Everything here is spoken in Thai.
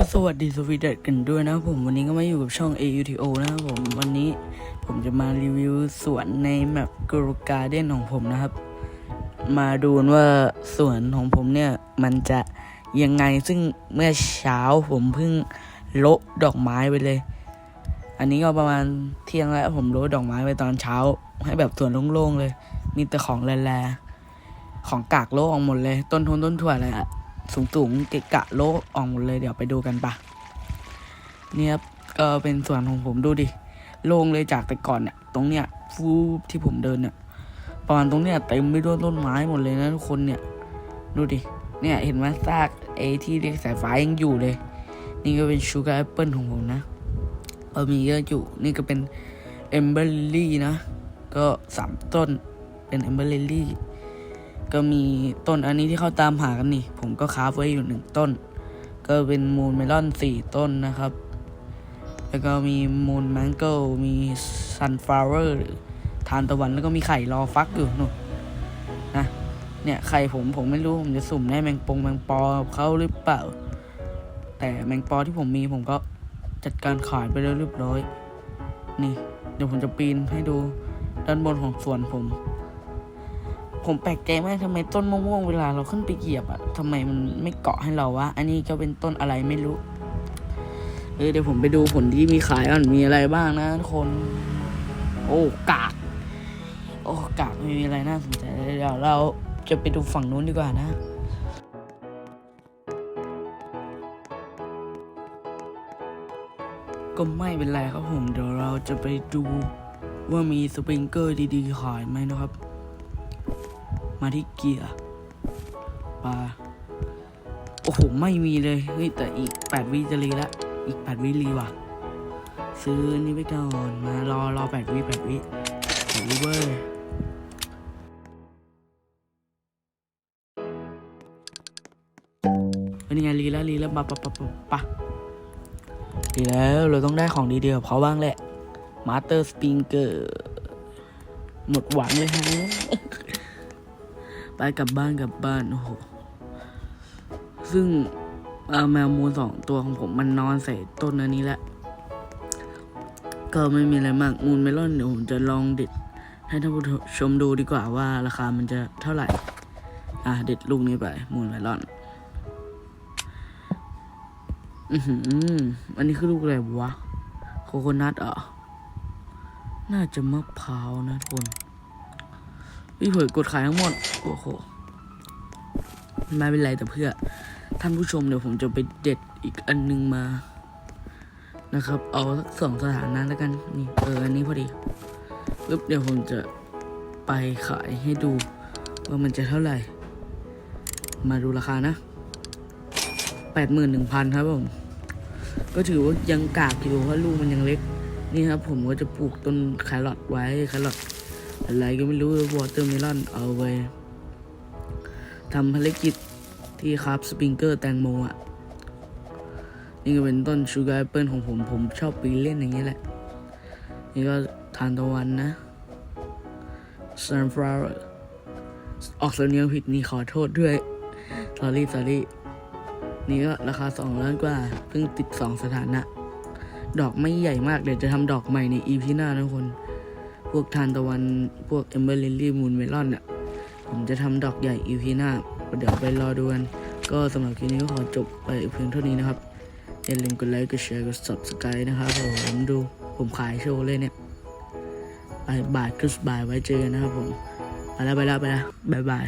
ก็สวัสดีสวีเดตกันด้วยนะผมวันนี้ก็มาอยู่กับช่อง AUTO นะครับผมวันนี้ผมจะมารีวิวสวนในแมปกรูการ์เด้นของผมนะครับ มาดูว่าสวนของผมเนี่ยมันจะยังไงซึ่งเมื่อเช้าผมเพิ่งโละดอกไม้ไปเลย อันนี้ก็ประมาณเที่ยงแล้วผมโละดอกไม้ไปตอนเช้า ให้แบบสวนโล่งๆเลย มีแต่ของแร่ๆของกากโละออกหมดเลย ต้นทุนต้นถั่วอะไรอะ สูงสูงๆเกะกะโลออกหมดเลยเดี๋ยวไปดูกันปะเนี่ยครับก็เป็นส่วนของผมดูดิโล่งเลยจากแต่ก่อนเนี่ย ตรงเนี้ยฟูที่ผมเดินเนี่ยประมาณตรงเนี้ยเต็มไปด้วยต้นไม้หมดเลยนะทุกคนเนี่ยดูดิเนี่ยเห็นไหมซากไอ้ที่เรียกสายฟ้ายังอยู่เลย นี่ก็เป็นชูการ์แอปเปิลของผมนะเออมีเยอะอยู่นี่ก็เป็นเอมเบอร์ลี่นะ ก็สามต้นเป็นเอมเบอร์ลี่ ก็มีต้นอันนี้ที่เขาตามหากันนี่ ผมก็คาฟไว้อยู่หนึ่งต้น ก็เป็นมูนเมลอนสี่ต้นนะครับ แล้วก็มีมูนแมงโก้มีซันฟลาวเวอร์ทานตะวันแล้วก็มีไข่รอฟักอยู่นู่นนะเนี่ยไข่ผมผมไม่รู้ ผมจะสุ่มได้แมงปงแมงปอเขาหรือเปล่า แต่แมงปอที่ผมมีผมก็จัดการขายไปแล้วเรียบร้อย นี่ เดี๋ยวผมจะปีนให้ดูด้านบนของสวนผม ผมแปลกใจมากทำไมต้นมะม่วงเวลาเราขึ้นไปเหยียบอะทำไมมันไม่เกาะให้เราวะ อันนี้ก็เป็นต้นอะไรไม่รู้ เออเดี๋ยวผมไปดูผลที่มีขายก่อนมีอะไรบ้างนะทุกคน โอ้กาก โอ้กากไม่มีอะไรน่าสนใจเลยเดี๋ยวเราจะไปดูฝั่งนู้นดีกว่านะก็ไม่เป็นไรครับผม เดี๋ยวเราจะไปดูว่ามีสปริงเกอร์ดีๆขายไหมนะครับ มาที่เกียร์ปลาโอ้โห ไม่มีเลยเฮ้ยแต่อีกแปดวิจะรีละ อีกแปดวิรีว่ะ ซื้อนี่ไปก่อนมารอรอแปดวิแปดวิแปดวิเว้ยเป็นยังไงรีแล้วรีแล้วปะปะปะปะปะรีแล้วเราต้องได้ของดีๆกับเขาบ้างแหละมาสเตอร์สปริงเกอร์หมดหวังเลยฮะ ไปกลับบ้านกลับบ้านโอ้โหซึ่งแมวมูสองตัวของผมมันนอนใส่ต้นอันนี้แหละก็ไม่มีอะไรมากมูลเมลอนเดี๋ยวผมจะลองเด็ด ให้ท่านผู้ชมดูดีกว่าว่าราคามันจะเท่าไหร่ อะเด็ดลูกนี้ไป มูลเมลอน อือหืออันนี้คือลูกอะไรวะ โคโคนัทเหรอ น่าจะมะพร้าวนะทุกคน พี่เผยกดขายทั้งหมด โอ้โหไม่เป็นไรแต่เพื่อ ท่านผู้ชมเดี๋ยวผมจะไปเด็ดอีกอันนึงมา นะครับ เอาสักสองสถานะแล้วกัน นี่เอออันนี้พอดีปึ๊บเดี๋ยวผมจะไปขายให้ดู ว่ามันจะเท่าไหร่ มาดูราคานะแปดหมื่นหนึ่งพันครับผม ก็ถือว่ายังกากอยู่เพราะลูกมันยังเล็ก นี่ครับผมก็จะปลูกต้นแครอทไว้แครอท อะไรก็ไม่รู้วอเตอร์เมลอนเอาไปทำภารกิจที่ครับสปริงเกอร์แตงโมอะ นี่ก็เป็นต้นชูการ์แอปเปิลของผม ผมชอบปีนเล่นอย่างนี้แหละ นี่ก็ทานตะวันนะ sunflower ออกสำเนียงผิดนี่ขอโทษด้วย sorry sorry นี่ก็ราคาสองล้านกว่า เพิ่งติดสองสถานะ ดอกไม่ใหญ่มาก เดี๋ยวจะทำดอกใหม่ใน EP หน้านะทุกคน พวกทานตะวันพวกเอมเบอร์ลินลี่มูนเมลอนเนี่ยผมจะทำดอกใหญ่อีพีหน้าเดี๋ยวไปรอดูกัน ก็สำหรับคลิปนี้ก็ขอจบไปเพียงเท่านี้นะครับอย่าลืมกดไลค์กดแชร์กด subscribe นะครับผมดูผมขายโชว์เลยเนี่ยบายบายคริสบ่ายไว้เจอกันนะครับผม ไปแล้วไปแล้วไปแล้วบายบาย